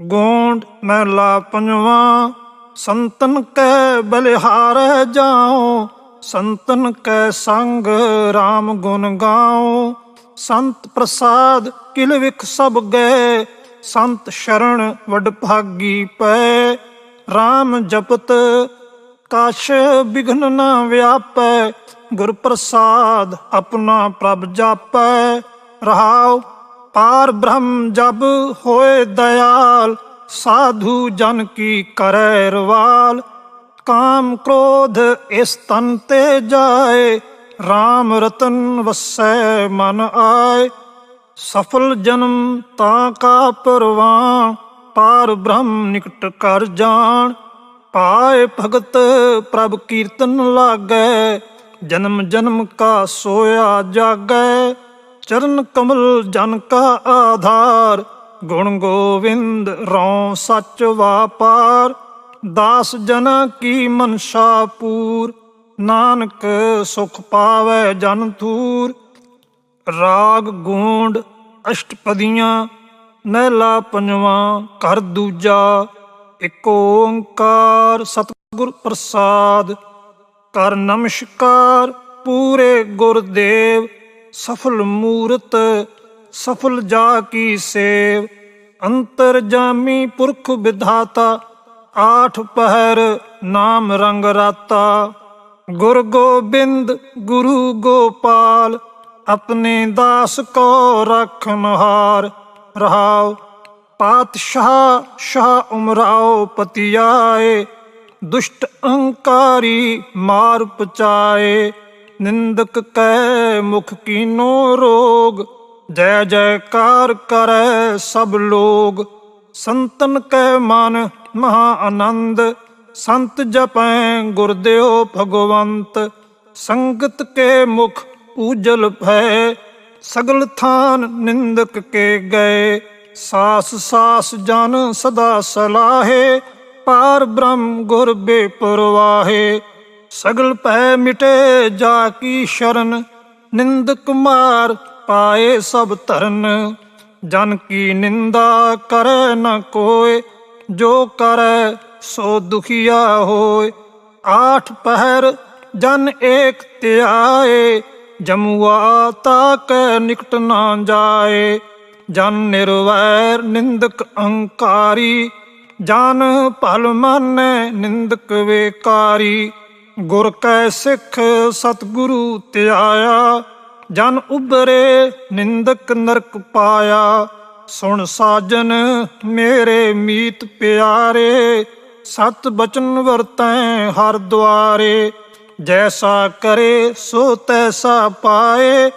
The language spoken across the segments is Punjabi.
ਗੋਂਡ ਮਹਿਲਾ ਪੰਜਵਾ, ਸੰਤਨ ਕੈ ਬਲਿਹਾਰੈ ਜਾਉ, ਸੰਤਨ ਕੈ ਸੰਗ RAM ਗੁਣ ਗਾਉ। ਸੰਤ ਪ੍ਰਸਾਦ ਕਿਲ ਵਿਖ ਸਭ ਗਏ, ਸੰਤ ਸ਼ਰਣ ਵਡ ਭਾਗੀ ਪੈ। RAM ਜਪਤ ਕਾਸ਼ ਬਿਘਨ ਨਾ ਵਿਆਪੈ, ਗੁਰ ਪ੍ਰਸਾਦ ਆਪਣਾ ਪ੍ਰਭ ਜਾਪੈ। ਰਹਾਉ ਪਾਰ ਬ੍ਰਹਮ ਜਬ ਹੋਏ ਦਇਆਲ, ਸਾਧੂ ਜਨ ਕੀ ਕਰੈ ਰਵਾਲ। ਕਾਮ ਕ੍ਰੋਧ ਇਸ ਤਨ ਤੇ ਜਾਏ RAM ਰਤਨ ਵਸੈ ਮਨ ਆਏ। ਸਫਲ ਜਨਮ ਤਾਂ ਕਾ ਪਰਵਾਨ ਪਾਰ ਬ੍ਰਹਮ ਨਿਕਟ ਕਰ ਜਾਣ। ਪਾਏ ਭਗਤ ਪ੍ਰਭ ਕੀਰਤਨ ਲਾਗੈ, ਜਨਮ ਜਨਮ ਕਾ ਸੋਇਆ ਜਾਗੈ। ਚਰਨ ਕਮਲ ਜਨ ਕਾ ਆਧਾਰ, ਗੁਣ ਗੋਵਿੰਦ ਰਉ ਸੱਚ ਵਾਪਾਰ, ਦਾਸ ਜਨਾ ਕੀ ਮਨਸ਼ਾ ਪੂਰ, ਨਾਨਕ ਸੁਖ ਪਾਵੈ ਜਨ ਥੂਰ ਰਾਗ ਗੂੰਡ ਅਸ਼ਟਪਦੀਆਂ ਨਹਿਲਾ ਪੰਜਵਾਂ ਕਰ ਦੂਜਾ, ਇੱਕ ਓੰਕਾਰ ਸਤਿਗੁਰ ਪ੍ਰਸਾਦ। ਕਰ ਨਮਸਕਾਰ ਪੂਰੇ ਗੁਰਦੇਵ ਸਫਲ ਮੂਰਤ, ਸਫਲ ਜਾ ਕੀ ਸੇਵ। ਅੰਤਰ ਜਾਮੀ ਪੁਰਖ ਵਿਧਾਤਾ, ਆਠ ਪਹਿਰ ਨਾਮ ਰੰਗ ਰਾਤਾ। ਗੁਰ ਗੋਬਿੰਦ, ਗੁਰੂ ਗੋਪਾਲ, ਆਪਣੇ ਦਾਸ ਕੋ ਰਖਨ ਹਾਰ ਰਹਾਉ, ਪਾਤਸ਼ਾਹ, ਸ਼ਾਹ ਉਮਰਾਓ ਪਤਿਆਏ। ਦੁਸ਼ਟ ਅਹੰਕਾਰੀ ਮਾਰ ਪਚਾਏ ਨਿੰਦਕ ਕੈ ਮੁਖ ਕੀਨੋ ਰੋਗ, ਜੈ ਜੈਕਾਰ ਕਰੈ ਸਭ ਲੋਗ। ਸੰਤਨ ਕੈ ਮਨ ਮਹਾ ਆਨੰਦ, ਸੰਤ ਜਪੈ ਗੁਰਦੇਵ ਭਗਵੰਤ। ਸੰਗਤ ਕੇ ਮੁਖ ਪੂਜਲ ਭੈ, ਸਗਲ ਥਾਨ ਨਿੰਦਕ ਕੇ ਗਏ। ਸਾਸ ਸਾਸ ਜਨ ਸਦਾ ਸਲਾਹੇ, ਪਾਰ ਬ੍ਰਹਮ ਗੁਰ ਬੇਪਰਵਾਹੇ। ਸਗਲ ਪੈ ਮਿਟੇ ਜਾ ਕੀ ਸ਼ਰਨ ਨਿੰਦਕ ਮਾਰ ਪਾਏ ਸਭ ਧਰਨ। ਜਨ ਕੀ ਨਿੰਦਾ ਕਰੈ ਨ ਕੋਇ ਜੋ ਕਰੈ ਸੋ ਦੁਖੀਆ ਹੋਏ। ਆਠ ਪਹਿਰ ਜਨ ਏਕ ਧਿਆਏ, ਜਮੁਆ ਤਾਕ ਨਿਕਟ ਨਾ ਜਾਏ। ਜਨ ਨਿਰਵੈਰ ਨਿੰਦਕ ਅਹੰਕਾਰੀ ਜਨ ਭਲ ਮਨ ਨਿੰਦਕ ਵੇਕਾਰੀ। ਗੁਰ ਕੈ ਸਿੱਖ ਸਤਿਗੁਰੂ ਧਿਆਇਆ, ਜਨ ਉਬਰੇ ਨਿੰਦਕ ਨਰਕ ਪਾਇਆ। ਸੁਣ ਸਾਜਨ ਮੇਰੇ ਮੀਤ ਪਿਆਰੇ, ਸਤ ਬਚਨ ਵਰਤੈ ਹਰ ਦੁਆਰੇ। ਜੈਸਾ ਕਰੇ ਸੋ ਤੈਸਾ ਪਾਏ,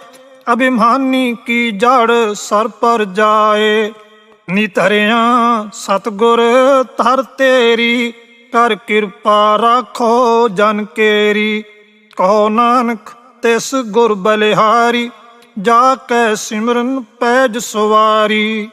ਅਭਿਮਾਨੀ ਕੀ ਜੜ ਸਰ ਪਰ ਜਾਏ। ਨਿਤਰਿਆ ਸਤਗੁਰ ਧਰ ਤੇਰੀ ਕਰ ਕਿਰਪਾ ਰਾਖੋ ਜਨ ਕੇਰੀ। ਕਹੋ ਨਾਨਕ, ਤਿਸ ਗੁਰ ਬਲਿਹਾਰੀ, ਜਾ ਕੈ ਸਿਮਰਨ ਪੈਜ ਸਵਾਰੀ।